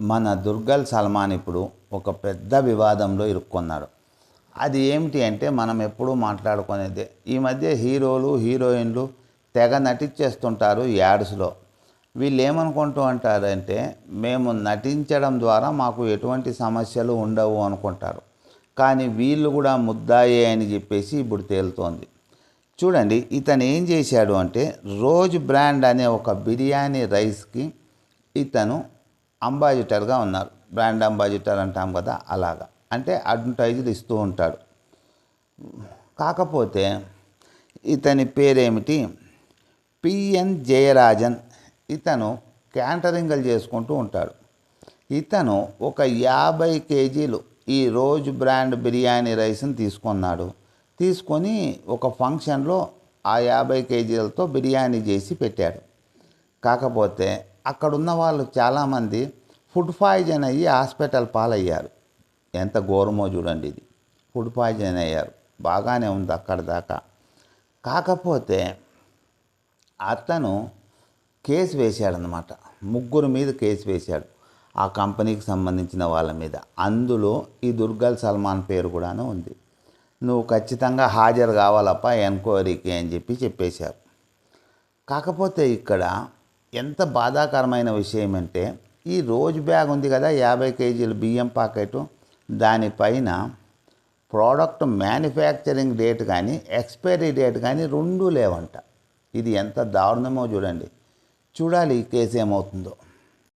మన దుర్గల్ సల్మాన్ ఇప్పుడు ఒక పెద్ద వివాదంలో ఇరుక్కున్నాడు. అది ఏమిటి అంటే మనం ఎప్పుడూ మాట్లాడుకునేదే ఈ మధ్య హీరోలు హీరోయిన్లు తెగ నటించేస్తుంటారు యాడ్స్లో. వీళ్ళు ఏమనుకుంటూ అంటారంటే మేము నటించడం ద్వారా మాకు ఎటువంటి సమస్యలు ఉండవు అనుకుంటారు. కానీ వీళ్ళు కూడా ముద్దాయే అని చెప్పేసి ఇప్పుడు తేలుతోంది. చూడండి ఇతను ఏం చేశాడు అంటే రోజ్ బ్రాండ్ అనే ఒక బిర్యానీ రైస్కి ఇతను అంబాజిటర్గా ఉన్నారు. బ్రాండ్ అంబాజిటర్ అంటాం కదా అలాగా. అంటే అడ్వర్టైజులు ఇస్తూ ఉంటాడు. కాకపోతే ఇతని పేరేమిటి? P N Jayarajan. ఇతను క్యాంటరింగ్లు చేసుకుంటూ ఉంటాడు. ఇతను ఒక యాభై కేజీలు ఈ రోజు బ్రాండ్ బిర్యానీ రైస్ని తీసుకున్నాడు. తీసుకొని ఒక ఫంక్షన్లో ఆ యాభై కేజీలతో బిర్యానీ చేసి పెట్టాడు. కాకపోతే అక్కడున్న వాళ్ళు చాలామంది ఫుడ్ పాయిజన్ అయ్యి హాస్పిటల్ పాలయ్యారు. ఎంత ఘోరమో చూడండి ఇది. ఫుడ్ పాయిజన్ అయ్యారు. బాగానే ఉంది అక్కడ దాకా. కాకపోతే అతను కేసు వేశాడనమాట ముగ్గురు మీద కేసు వేశాడు ఆ కంపెనీకి సంబంధించిన వాళ్ళ మీద. అందులో ఈ దుర్గల్ సల్మాన్ పేరు కూడాను ఉంది. నువ్వు ఖచ్చితంగా హాజరు కావాలప్ప ఎంక్వైరీకి అని చెప్పి చెప్పేశారు. కాకపోతే ఇక్కడ ఎంత బాధాకరమైన విషయం అంటే ఈ రోజు బ్యాగ్ ఉంది కదా యాభై కేజీల బియ్యం ప్యాకెట్ దానిపైన ప్రోడక్ట్ మ్యానుఫ్యాక్చరింగ్ డేట్ కానీ ఎక్స్పైరీ డేట్ కానీ రెండూ లేవంట. ఇది ఎంత దారుణమో చూడండి. చూడాలి ఈ కేసు ఏమవుతుందో.